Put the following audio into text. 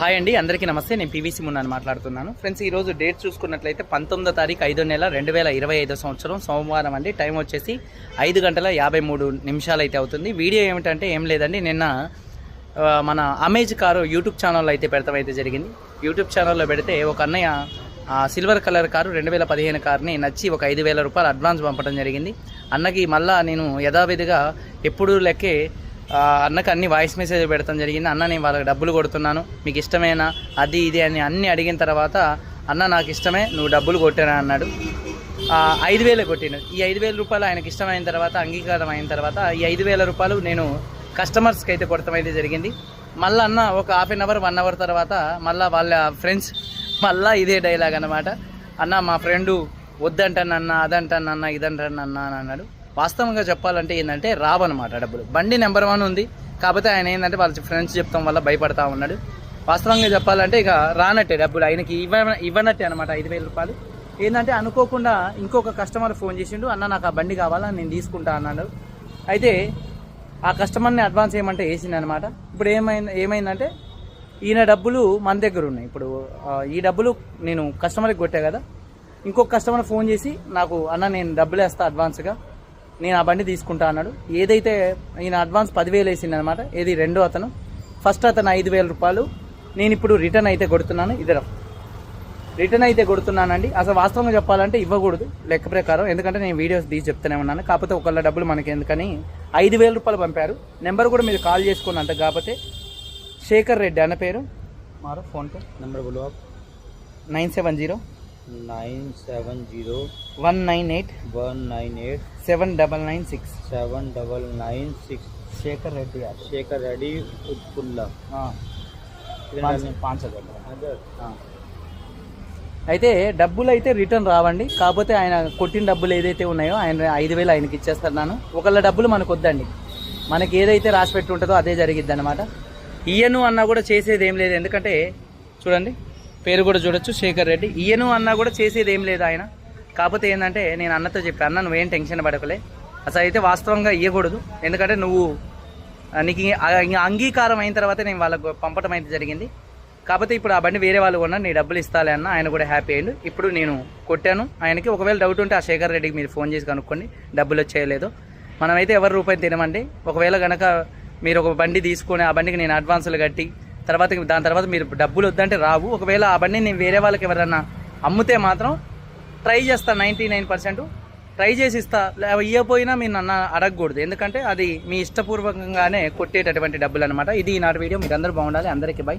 Hi అండి అందరికీ నమస్తే. నేను పీవీసీ మున్నాను మాట్లాడుతున్నాను. ఫ్రెండ్స్ ఈ రోజు డేట్ చూసుకున్నట్లయితే పంతొమ్మిదో తారీఖు ఐదో నెల రెండు వేల ఇరవై ఐదో సంవత్సరం సోమవారం అండి. టైం వచ్చేసి ఐదు గంటల యాభై మూడు నిమిషాలు అయితే అవుతుంది. వీడియో ఏమిటంటే ఏం లేదండి నిన్న మన అమేజ్ కారు యూట్యూబ్ ఛానల్లో అయితే పెడతాం అయితే జరిగింది. యూట్యూబ్ ఛానల్లో పెడితే ఒక అన్నయ్య సిల్వర్ కలర్ కారు రెండు వేల పదిహేను కార్ని నచ్చి ఒక ఐదు వేల రూపాయలు అడ్వాన్స్ పంపడం జరిగింది. అన్నకి మళ్ళా నేను యథావిధిగా ఎప్పుడూ లెక్కే అన్నకు అన్ని వాయిస్ మెసేజ్ పెడతాం జరిగింది. అన్న నేను వాళ్ళకి డబ్బులు కొడుతున్నాను. మీకు ఇష్టమేనా? అది ఇది అని అన్ని అడిగిన తర్వాత అన్న నాకు ఇష్టమే నువ్వు డబ్బులు కొట్టానా అన్నాడు. ఐదు వేలు కొట్టాను ఈ ఐదు వేల రూపాయలు ఆయనకి ఇష్టమైన తర్వాత అంగీకారం అయిన తర్వాత ఈ ఐదు వేల రూపాయలు నేను కస్టమర్స్కి అయితే కొడతాం అయితే జరిగింది. మళ్ళీ అన్న ఒక half an hour one hour తర్వాత మళ్ళీ వాళ్ళ ఫ్రెండ్స్ మళ్ళీ ఇదే డైలాగ్ అనమాట అన్న మా ఫ్రెండు వద్దంటానన్న అదంటానన్న ఇదంటానన్న అని అన్నాడు. వాస్తవంగా చెప్పాలంటే ఏంటంటే రావన్నమాట డబ్బులు. బండి నెంబర్ వన్ ఉంది. కాకపోతే ఆయన ఏంటంటే వాళ్ళ ఫ్రెండ్స్ చెప్తాం వల్ల భయపడతా ఉన్నాడు. వాస్తవంగా చెప్పాలంటే ఇక రానట్టే డబ్బులు. ఆయనకి ఇవ్వ ఇవ్వనట్టే అనమాట ఐదు వేల రూపాయలు. ఏంటంటే అనుకోకుండా ఇంకొక కస్టమర్ ఫోన్ చేసిండు అన్న నాకు ఆ బండి కావాలా? నేను తీసుకుంటా అన్నాడు. అయితే ఆ కస్టమర్ని అడ్వాన్స్ ఏమంటే వేసింది అనమాట ఇప్పుడు ఏమైంది ఏమైందంటే ఈయన డబ్బులు మన దగ్గర ఉన్నాయి. ఇప్పుడు ఈ డబ్బులు నేను కస్టమర్కి కొట్టా కదా. ఇంకొక కస్టమర్ ఫోన్ చేసి నాకు అన్న నేను డబ్బులు వేస్తా అడ్వాన్స్గా. నేను ఆ బండి తీసుకుంటా అన్నాడు. ఏదైతే ఈయన అడ్వాన్స్ పదివేలు వేసింది అనమాట ఏది రెండో అతను. ఫస్ట్ అతను ఐదు వేల రూపాయలు. నేను ఇప్పుడు రిటర్న్ అయితే కొడుతున్నాను ఇద్దరం రిటర్న్ అయితే కొడుతున్నానండి. అసలు వాస్తవంగా చెప్పాలంటే ఇవ్వకూడదు లెక్క ప్రకారం. ఎందుకంటే నేను వీడియోస్ తీసి చెప్తూనే ఉన్నాను. కాకపోతే ఒకళ్ళ డబ్బులు మనకి ఎందుకని ఐదు వేల రూపాయలు పంపారు. నెంబర్ కూడా మీరు కాల్ చేసుకుని అంట. కాకపోతే శేఖర్ రెడ్డి అన్న పేరు. మారు PhonePe number nine seven zero. Nine seven zero one nine eight one nine eight seven double nine six seven double nine six Shekar Reddy Shekar Reddy ఉత్పుల్లా. పాంచ్ అయితే డబ్బులు అయితే రిటర్న్ రావండి. కాకపోతే ఆయన కొట్టిన డబ్బులు ఏదైతే ఉన్నాయో ఆయన ఐదు వేలు ఆయనకి ఇచ్చేస్తున్నాను ఒకళ్ళ డబ్బులు మనకు వద్దండి. మనకి ఏదైతే రాసి పెట్టి ఉంటుందో అదే జరిగిద్ది అనమాట ఇయ్యను అన్నా కూడా చేసేది ఏం లేదు. ఎందుకంటే చూడండి. పేరు కూడా చూడొచ్చు శేఖర్ రెడ్డి. ఈయను అన్నా కూడా చేసేది ఏం లేదు ఆయన. కాకపోతే ఏంటంటే నేను అన్నతో చెప్పాను అన్న నువ్వేం టెన్షన్ పడకలే. అసలు అయితే వాస్తవంగా ఇవ్వకూడదు ఎందుకంటే నువ్వు నీకు ఇంక- అంగీకారం అయిన తర్వాత నేను వాళ్ళకు పంపడం అయితే జరిగింది. కాకపోతే ఇప్పుడు ఆ బండి వేరే వాళ్ళు కొన్నా నీ డబ్బులు ఇస్తాలే అన్న ఆయన కూడా హ్యాపీ అయ్యిండు. ఇప్పుడు నేను కొట్టాను. ఆయనకి ఒకవేళ డౌట్ ఉంటే ఆ శేఖర్ రెడ్డికి మీరు ఫోన్ చేసి కనుక్కోండి డబ్బులు వచ్చేయలేదు. మనమైతే ఎవరి రూపాయి తినమండి. ఒకవేళ కనుక మీరు ఒక బండి తీసుకొని ఆ బండికి నేను అడ్వాన్సులు కట్టి తర్వాత దాని తర్వాత మీరు డబ్బులు వద్దంటే రావు. ఒకవేళ ఆ నేను వేరే వాళ్ళకి ఎవరన్నా అమ్మితే మాత్రం ట్రై చేస్తాను నైంటీ నైన్ పర్సెంట్. ట్రై చేసి ఇస్తా. ఇవ్వపోయినా ఇవ్వకపోయినా మీరు నన్ను అడగకూడదు. ఎందుకంటే అది మీ ఇష్టపూర్వకంగానే కొట్టేటటువంటి డబ్బులు అనమాట ఇది ఈనాటి వీడియో. మీరు అందరూ బాగుండాలి. అందరికీ బై.